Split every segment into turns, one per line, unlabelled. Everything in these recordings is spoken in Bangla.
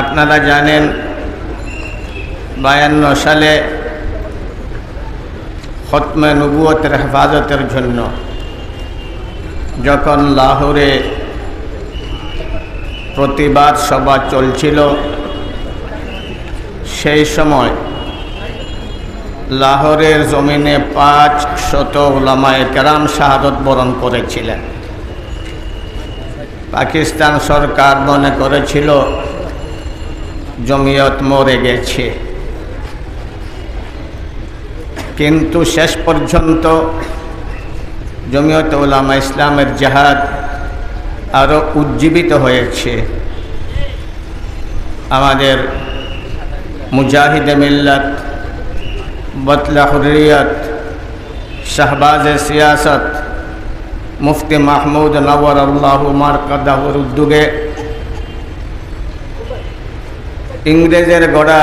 আপনারা জানেন, বায়ান্ন সালে খতমে নবুয়তের হেফাজতের জন্য যখন লাহোরে প্রতিবাদ সভা চলছিল, সেই সময় লাহোরের জমিনে পাঁচ শত ওলামায় কেরাম শাহাদত বরণ করেছিলেন। পাকিস্তান সরকার মনে করেছিল জমিয়ত মরে গেছে। কিন্তু শেষ পর্যন্ত জমিয়ত উলামা ইসলামের জাহাদ আরও উজ্জীবিত হয়েছে। আমাদের মুজাহিদে মিল্লাত বতলা হুরিয়ত শাহবাজ সিয়াসত, মুফতি মাহমুদ নওয়ার আল্লাহ মারকাদাহুর উদ্যোগে ইংরেজের গড়া,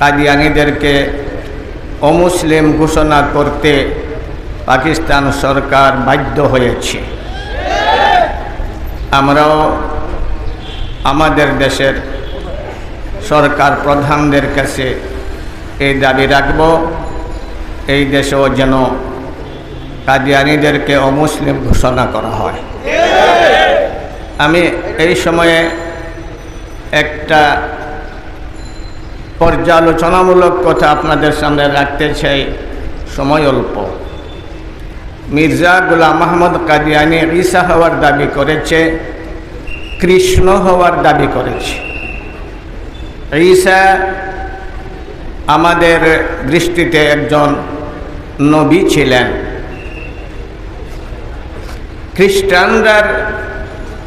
কাদিয়ানিদেরকে অমুসলিম ঘোষণা করতে পাকিস্তান সরকার বাধ্য হয়েছে। আমরাও আমাদের দেশের সরকার প্রধানদের কাছে এই দাবি রাখব, এই দেশেও যেন কাদিয়ানিদেরকে অমুসলিম ঘোষণা করা হয়। আমি এই সময়ে একটা পর্যালোচনামূলক কথা আপনাদের সামনে রাখতে চাই। সময় অল্প। মির্জা গুলাম আহমদ কাদিয়ানি ঈসা হওয়ার দাবি করেছে, কৃষ্ণ হওয়ার দাবি করেছে। ঈসা আমাদের দৃষ্টিতে একজন নবী ছিলেন। খ্রিস্টানরার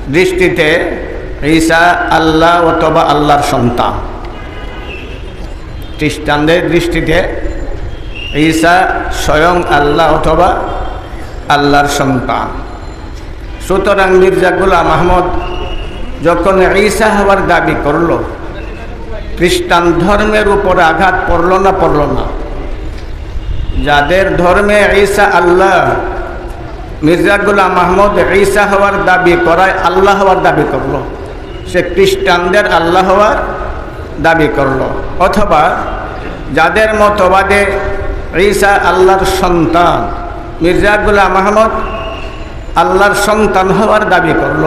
দৃষ্টিতে ঈসা আল্লাহ অথবা আল্লাহর সন্তান। খ্রিস্টানদের দৃষ্টিতে ঈসা স্বয়ং আল্লাহ অথবা আল্লাহর সন্তান। সুতরাং মির্জা গুলাম আহমদ যখন ঈসা হওয়ার দাবি করল, খ্রিস্টান ধর্মের উপর আঘাত পড়ল না পড়ল না, যাদের ধর্মে ঈসা আল্লাহ, মির্জা গুলাম আহমদ ঈসা হওয়ার দাবি করায় আল্লাহ হওয়ার দাবি করল। সে খ্রিস্টানদের আল্লাহ হওয়ার দাবি করল। অথবা যাদের মতবাদে ঈসা আল্লাহর সন্তান, মির্জা গুলাম আহমদ আল্লাহর সন্তান হওয়ার দাবি করল।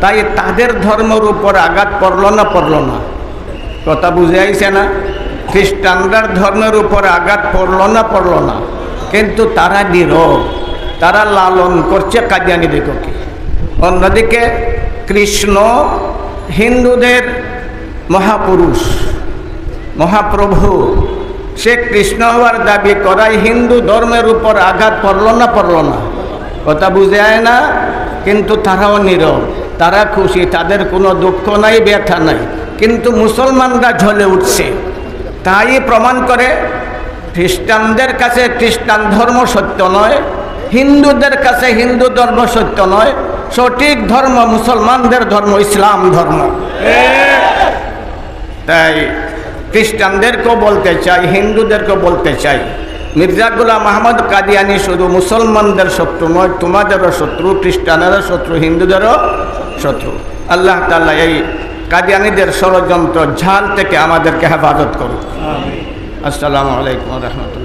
তাই তাদের ধর্মের উপর আঘাত পড়ল না পড়ল না। কথা বুঝে আইছে না? খ্রিস্টানদের ধর্মের উপর আঘাত পড়ল না পড়ল না। কিন্তু তারা নীরব, তারা লালন করছে কাদিয়ানি দিগকে অন্যদিকে কৃষ্ণ হিন্দুদের মহাপুরুষ, মহাপ্রভু সে কৃষ্ণ হওয়ার দাবি করায় হিন্দু ধর্মের উপর আঘাত পড়ল না পড়ল না। কথা বুঝে আয় না, কিন্তু তারাও নীরব। তারা খুশি, তাদের কোনো দুঃখ নাই, ব্যথা নাই। কিন্তু মুসলমানরা ঝলে উঠছে। তাই প্রমাণ করে, খ্রিস্টানদের কাছে খ্রিস্টান ধর্ম সত্য নয়, হিন্দুদের কাছে হিন্দু ধর্ম সত্য নয়। সঠিক ধর্ম মুসলমানদের ধর্ম ইসলাম ধর্ম। তাই খ্রিস্টানদেরকেও বলতে চাই হিন্দুদেরকেও বলতে চাই মির্জা গুলাম আহমদ কাদিয়ানি শুধু মুসলমানদের শত্রু নয় তোমাদেরও শত্রু খ্রিস্টানেরও শত্রু হিন্দুদেরও শত্রু। আল্লাহ তাল্লাহ এই কাদিয়ানিদের ষড়যন্ত্র ঝাল থেকে আমাদেরকে হেফাজত করুক। আসসালামু আলাইকুম রহমতুল্লাহ।